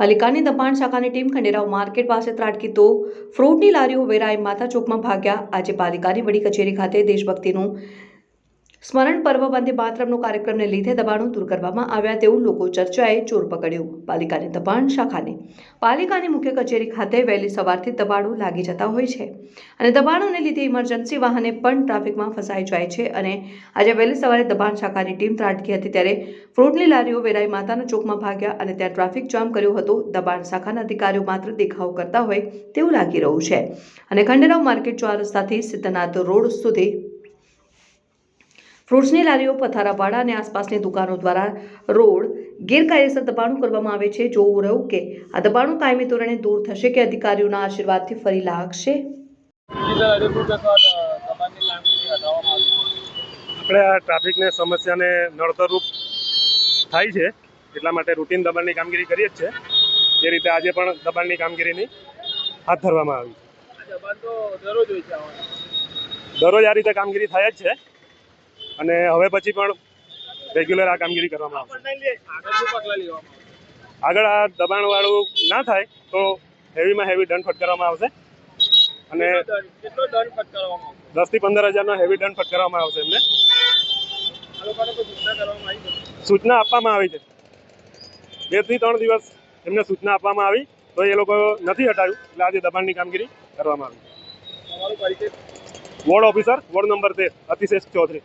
પાલિકાની દબાણ શાખાની ટીમ ખંડેરાવ માર્કેટ પાસે ત્રાટકી તો ફ્રૂટની લારીઓ વેરાઈ માતા ચોકમાં ભાગ્યા. આજે પાલિકાની વડી કચેરી ખાતે દેશભક્તિનું સ્મરણ પર્વ વંદે માતરમનો કાર્યક્રમને લીધે દબાણો દૂર કરવામાં આવ્યા તેવું લોકો ચર્ચાએ ચોર પકડ્યું. પાલિકાની દબાણ શાખાને. પાલિકાની મુખ્ય કચેરી ખાતે વહેલી સવારથી દબાણો લાગી જતા હોય છે. અને દબાણોને લીધે ઇમરજન્સી વાહને પણ ટ્રાફિકમાં ફસાઈ જાય છે અને આજે વહેલી સવારે દબાણ શાખાની ટીમ ત્રાટકી હતી ત્યારે ફ્રૂટની લારીઓ વેરાઈ માતાના ચોકમાં ભાગ્યા અને ત્યાં ટ્રાફિક જામ કર્યો હતો. દબાણ શાખાના અધિકારીઓ માત્ર દેખાવ કરતા હોય તેવું લાગી રહ્યું છે. અને ખંડેરાવ માર્કેટ ચોરસ્તાથી સિદ્ધનાથ રોડ સુધી ફ્રૂટ્સની લારીઓ પથારાપાડા અને આસપાસની દુકાનો દ્વારા રોડ ગેરકાયદેસર દબાણો કરવામાં આવે છે. જોવું રહ્યું કે આ દબાણો કાયમી ધોરણે દૂર થશે કે અધિકારીઓના આશીર્વાદથી ફરી લાગશે? આપણે આ ટ્રાફિકને સમસ્યાને નડતરરૂપ થાય છે. એટલા માટે રૂટીન દબાણની કામગીરી કરીએ જ છે. જે રીતે આજે પણ દબાણની કામગીરીની હાથ ધરવામાં આવી આ દરરોજ છે દરરોજ આ રીતે કામગીરી થાય જ છે. અને હવે પછી પણ રેગ્યુલર આ કામગીરી કરવામાં આવશે. આગળ આ દબાણવાળું ના થાય તો હેવીમાં હેવી દંડ ફટકારવામાં આવશે. અને દસથી પંદર હજારનો હેવી દંડ ફટકારવામાં આવશે એમને. સૂચના આપવામાં આવી છે. બેથી ત્રણ દિવસ એમને સૂચના આપવામાં આવી તો એ લોકો નથી હટાવ્યું એટલે આજે દબાણની કામગીરી કરવામાં આવી. વોર્ડ ઓફિસર વોર્ડ નંબર તેર અતિશેષ ચૌધરી.